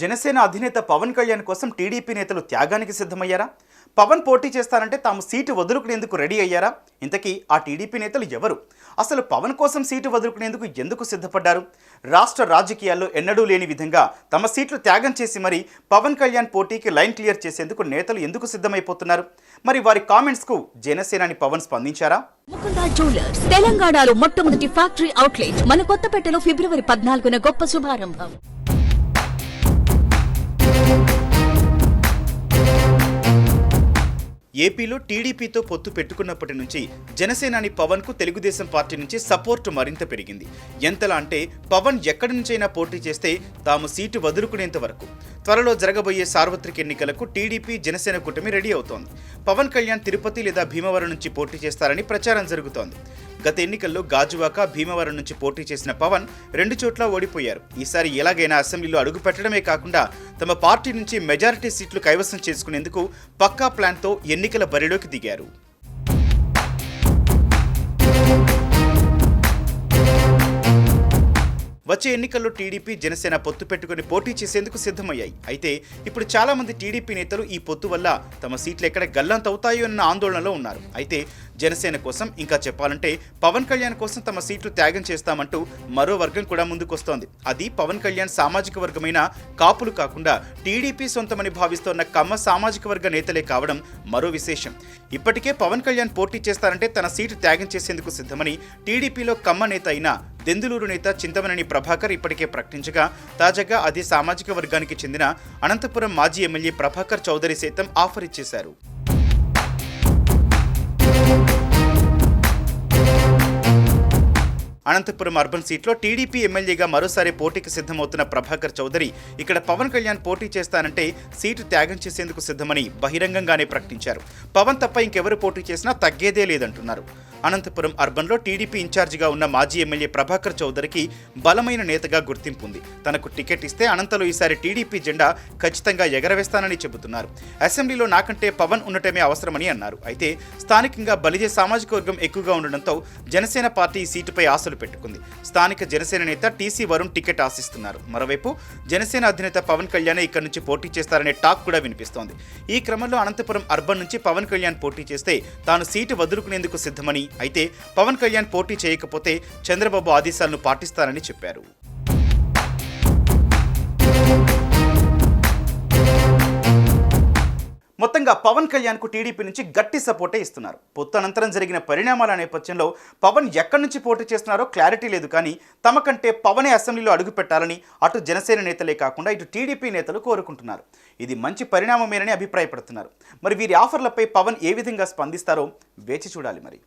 జనసేన అధినేత పవన్ కళ్యాణ్ కోసం టీడీపీ నేతలు త్యాగానికి సిద్ధమయ్యారా? పవన్ పోటీ చేస్తారంటే తాము సీటు వదులుకునేందుకు రెడీ అయ్యారా? ఇంతకీ ఆ టీడీపీ నేతలు ఎవరు? అసలు పవన్ కోసం సీటు వదులుకునేందుకు ఎందుకు సిద్ధపడ్డారు? రాష్ట్ర రాజకీయాల్లో ఎన్నడూ లేని విధంగా తమ సీట్లు త్యాగం చేసి మరి పవన్ కళ్యాణ్ పోటీకి లైన్ క్లియర్ చేసేందుకు నేతలు ఎందుకు సిద్ధమైపోతున్నారు? మరి వారి కామెంట్స్కు జనసేనాని పవన్ స్పందించారా? ముకుందా జ్యువెలర్స్ తెలంగాణలో మొట్టమొదటి ఫ్యాక్టరీ అవుట్లెట్ మన కొత్తపేటలో ఫిబ్రవరి పద్నాలుగున గొప్ప శుభారంభం. ఏపీలో టీడీపీతో పొత్తు పెట్టుకున్నప్పటి నుంచి జనసేనాని పవన్కు తెలుగుదేశం పార్టీ నుంచి సపోర్ట్ మరింత పెరిగింది. ఎంతలా అంటే పవన్ ఎక్కడి నుంచైనా పోటీ చేస్తే తాము సీటు వదులుకునేంత వరకు. త్వరలో జరగబోయే సార్వత్రిక ఎన్నికలకు టీడీపీ జనసేన కూటమి రెడీ అవుతోంది. పవన్ కళ్యాణ్ తిరుపతి లేదా భీమవరం నుంచి పోటీ చేస్తారని ప్రచారం జరుగుతోంది. గత ఎన్నికల్లో గాజువాక భీమవరం నుంచి పోటీ చేసిన పవన్ రెండు చోట్ల ఓడిపోయారు. ఈసారి ఎలాగైనా అసెంబ్లీలో అడుగు పెట్టడమే కాకుండా తమ పార్టీ నుంచి మెజారిటీ సీట్లు కైవసం చేసుకునేందుకు పక్కా ప్లాన్తో ఎన్నికల బరిలోకి దిగారు. వచ్చే ఎన్నికల్లో టీడీపీ జనసేన పొత్తు పెట్టుకుని పోటీ చేసేందుకు సిద్ధమయ్యాయి. అయితే ఇప్పుడు చాలా మంది టీడీపీ నేతలు ఈ పొత్తు వల్ల తమ సీట్లు ఎక్కడ గల్లంతవుతాయో అన్న ఆందోళనలో ఉన్నారు. అయితే జనసేన కోసం ఇంకా చెప్పాలంటే పవన్ కళ్యాణ్ కోసం తమ సీట్లు త్యాగం చేస్తామంటూ మరో వర్గం కూడా ముందుకొస్తోంది. అది పవన్ కళ్యాణ్ సామాజిక వర్గమైన కాపులు కాకుండా టీడీపీ సొంతమని భావిస్తోన్న కమ్మ సామాజిక వర్గ నేతలే కావడం మరో విశేషం. ఇప్పటికే పవన్ కళ్యాణ్ పోటీ చేస్తారంటే తన సీటు త్యాగం చేసేందుకు సిద్ధమని టీడీపీలో కమ్మ నేత అయిన దెందులూరు నేత చింతమనేని ప్రభాకర్ ఇప్పటికే ప్రకటించగా తాజాగా అదే సామాజిక వర్గానికి చెందిన అనంతపురం మాజీ ఎమ్మెల్యే ప్రభాకర్ చౌదరి సైతం ఆఫర్ ఇచ్చేశారు. అనంతపురం అర్బన్ సీట్లో టీడీపీ ఎమ్మెల్యేగా మరోసారి పోటీకి సిద్ధమవుతున్న ప్రభాకర్ చౌదరి ఇక్కడ పవన్ కళ్యాణ్ పోటీ చేస్తానంటే సీటు త్యాగం చేసేందుకు సిద్ధమని బహిరంగంగానే ప్రకటించారు. పవన్ తప్ప ఇంకెవరు పోటీ చేసినా తగ్గేదే లేదంటున్నారు. అనంతపురం అర్బన్లో టీడీపీ ఇన్ఛార్జిగా ఉన్న మాజీ ఎమ్మెల్యే ప్రభాకర్ చౌదరికి బలమైన నేతగా గుర్తింపు ఉంది తనకు టికెట్ ఇస్తే అనంతలో ఈసారి టీడీపీ జెండా ఖచ్చితంగా ఎగరవేస్తానని చెబుతున్నారు. అసెంబ్లీలో నాకంటే పవన్ ఉండటమే అవసరమని అన్నారు. అయితే స్థానికంగా బలిజే సామాజిక వర్గం ఎక్కువగా ఉండడంతో జనసేన పార్టీ ఈ సీటుపై ఆశలు పెట్టుకుంది. స్థానిక జనసేన నేత టీసీ వరుణ్ టికెట్ ఆశిస్తున్నారు. మరోవైపు జనసేన అధినేత పవన్ కళ్యాణ్ ఇక్కడ నుంచి పోటీ చేస్తారనే టాక్ కూడా వినిపిస్తోంది. ఈ క్రమంలో అనంతపురం అర్బన్ నుంచి పవన్ కళ్యాణ్ పోటీ చేస్తే తాను సీటు వదులుకునేందుకు సిద్ధమని అయితే పవన్ కళ్యాణ్ పోటీ చేయకపోతే చంద్రబాబు ఆదేశాలను పాటిస్తారని చెప్పారు. మొత్తంగా పవన్ కళ్యాణ్కు టీడీపీ నుంచి గట్టి సపోర్టే ఇస్తున్నారు. పొత్తనంతరం జరిగిన పరిణామాల నేపథ్యంలో పవన్ ఎక్కడి నుంచి పోటీ చేస్తున్నారో క్లారిటీ లేదు కానీ తమ కంటే పవనే అసెంబ్లీలో అడుగుపెట్టాలని అటు జనసేన నేతలే కాకుండా ఇటు టీడీపీ నేతలు కోరుకుంటున్నారు. ఇది మంచి పరిణామమేనని అభిప్రాయపడుతున్నారు. మరి వీరి ఆఫర్లపై పవన్ ఏ విధంగా స్పందిస్తారో వేచి చూడాలి మరి.